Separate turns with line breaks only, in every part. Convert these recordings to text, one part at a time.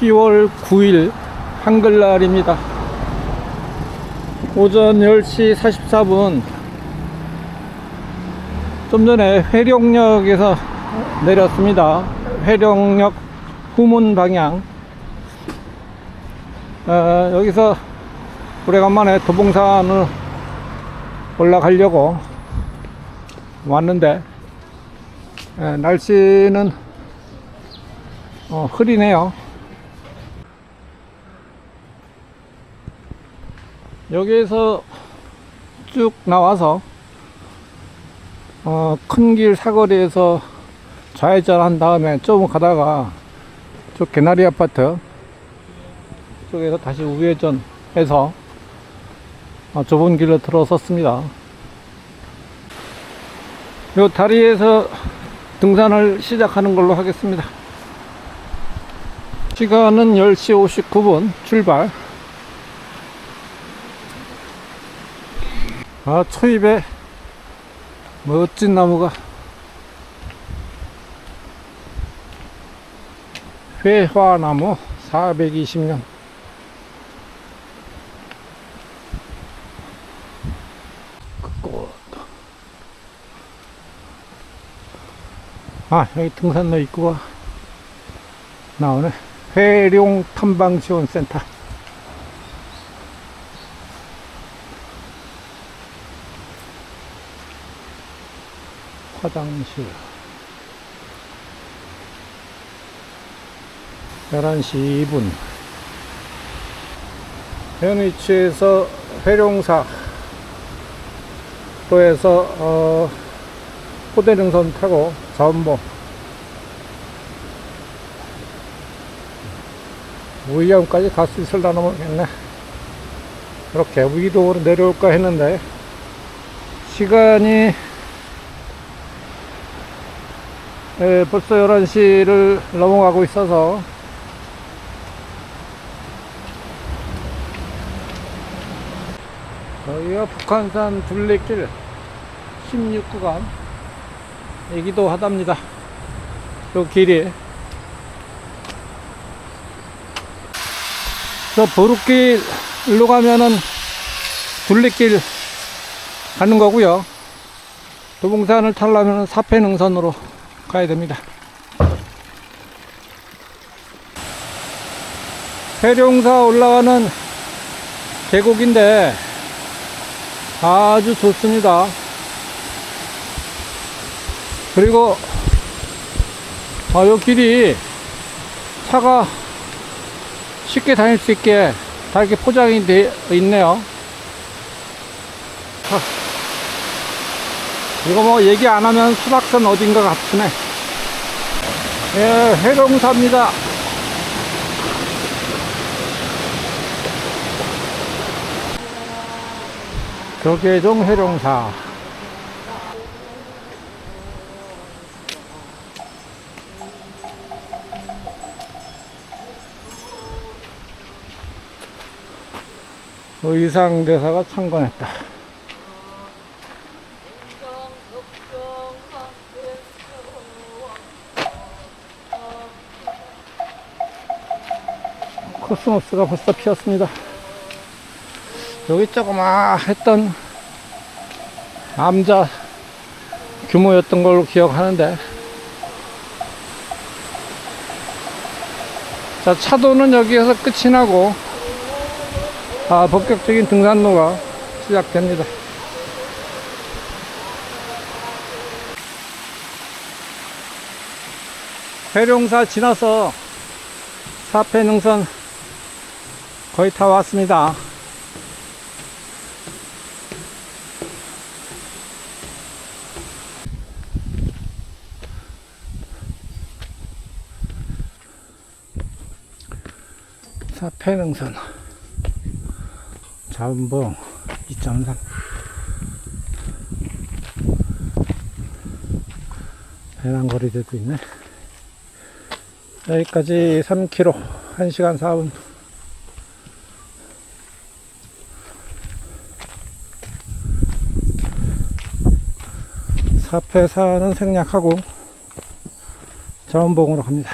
10월 9일 한글날입니다. 오전 10시 44분 좀 전에 회룡역에서 내렸습니다. 회룡역 후문 방향 어, 여기서 오래간만에 도봉산을 올라가려고 왔는데 에, 날씨는 어, 흐리네요. 여기에서 쭉 나와서 어, 큰 길 사거리에서 좌회전 한 다음에 좀 가다가 저 개나리 아파트 쪽에서 다시 우회전해서 어, 좁은 길로 들어섰습니다. 요 다리에서 등산을 시작하는 걸로 하겠습니다. 시간은 10시 59분 출발. 아, 초입에 멋진 나무가 회화나무 420년 끝꽃 아 여기 등산로 입구가 나오네. 회룡 탐방 지원센터 화장실. 11시 2분. 현 위치에서 회룡사. 도에서 어, 호대릉선 타고 자원봉. 우이암까지 갈 수 있을라나 모르겠네. 이렇게 위도로 내려올까 했는데 시간이 에, 벌써 11시를 넘어가고 있어서. 여기가 북한산 둘레길 16구간 얘기도 하답니다. 요 길이. 저 보루길로 가면은 둘레길 가는 거고요. 도봉산을 타려면 사패능선으로 가야 됩니다 해룡사 올라가는 계곡인데 아주 좋습니다. 그리고 아, 요 길이 차가 쉽게 다닐 수 있게 다 이렇게 포장이 되어 있네요. 이거 뭐 얘기 안 하면 수락산 어딘가 같으네. 예, 해룡사입니다. 조계종 해룡사 의상대사가 창건했다. 코스모스가 벌써 피었습니다. 여기 조그마 했던 남자 규모였던 걸로 기억하는데 자 차도는 여기에서 끝이 나고 아 본격적인 등산로가 시작됩니다 회룡사 지나서 사패능선 거의 다 왔습니다. 사패능선. 자은봉 2.3 배낭거리대도 있네. 여기까지 3km 1시간 4분 사패사는 생략하고 자원봉으로 갑니다.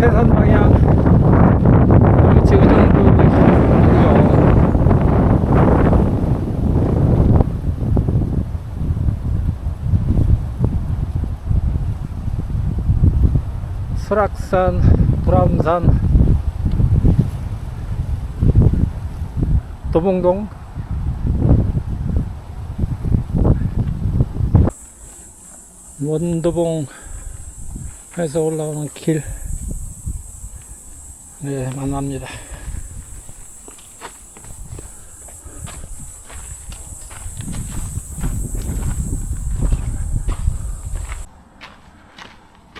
해산 방향. 여기 지금 의정부 고요. 설악산, 불암산, 도봉동 원도봉에서 올라오는 길 네, 만납니다.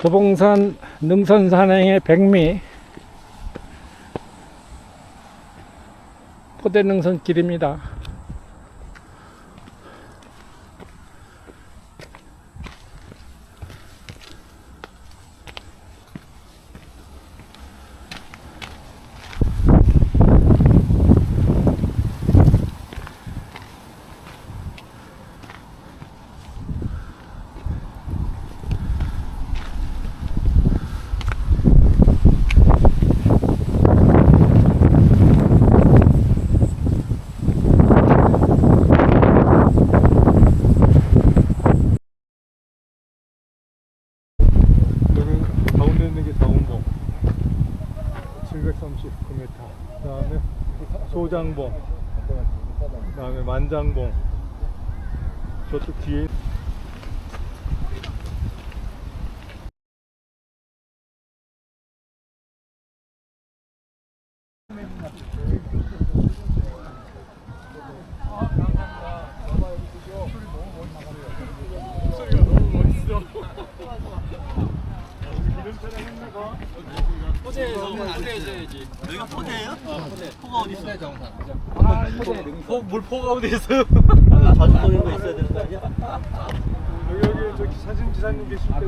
도봉산 능선 산행의 백미 포대 능선 길입니다.
여기 가운데 있는 게 자원봉 739m 그 다음에 소장봉. 그 다음에 만장봉. 저쪽 뒤에
자주 보는 거 있어야 되는 거 아니야?
여기 여기 저기 사진 기사님 계실 때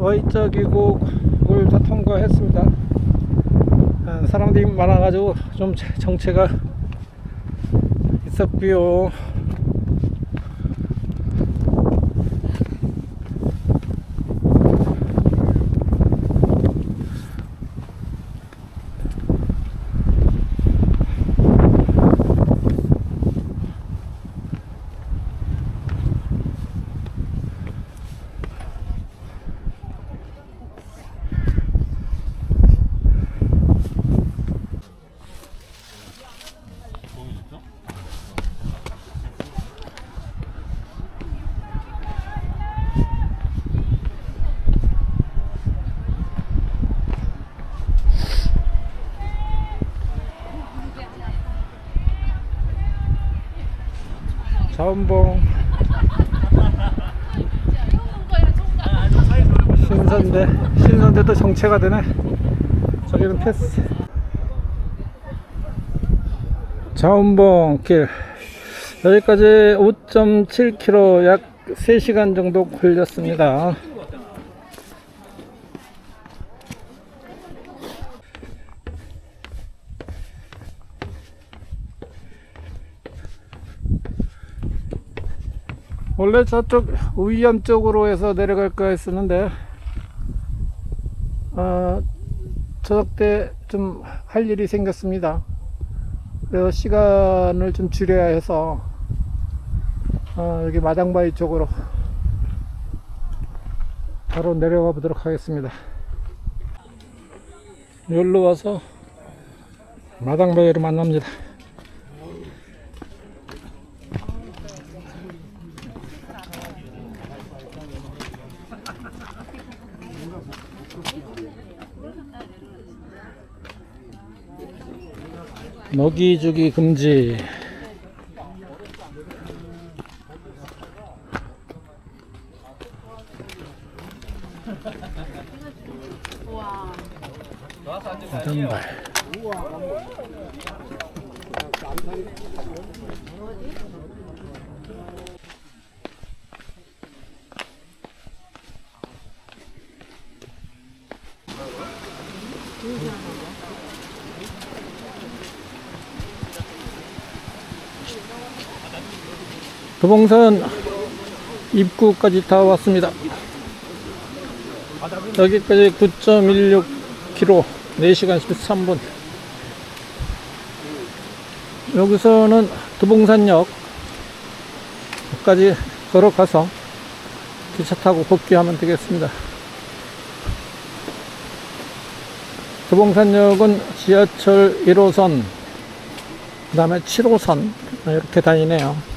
Y자 기곡을 다 통과했습니다. 아, 사람들이 많아가지고 좀 제- 정체가 있었고요. 자원봉. 신선대 신선대도 정체가 되네. 저기는 패스. 자원봉 길. 여기까지 5.7km 약 3시간 정도 걸렸습니다 원래 저쪽 우이암 쪽으로 해서 내려갈까 했었는데 아, 저녁 때 좀 할 일이 생겼습니다. 그래서 시간을 좀 줄여야 해서 어, 여기 마당바위 쪽으로 바로 내려가 보도록 하겠습니다. 여기로 와서 마당바위를 만납니다. 먹이 주기 금지. 단발. 도봉산 입구까지 다 왔습니다. 여기까지 9.16km 4시간 13분 여기서는 도봉산역까지 걸어가서 기차 타고 복귀하면 되겠습니다. 도봉산역은 지하철 1호선, 그 다음에 7호선 이렇게 다니네요.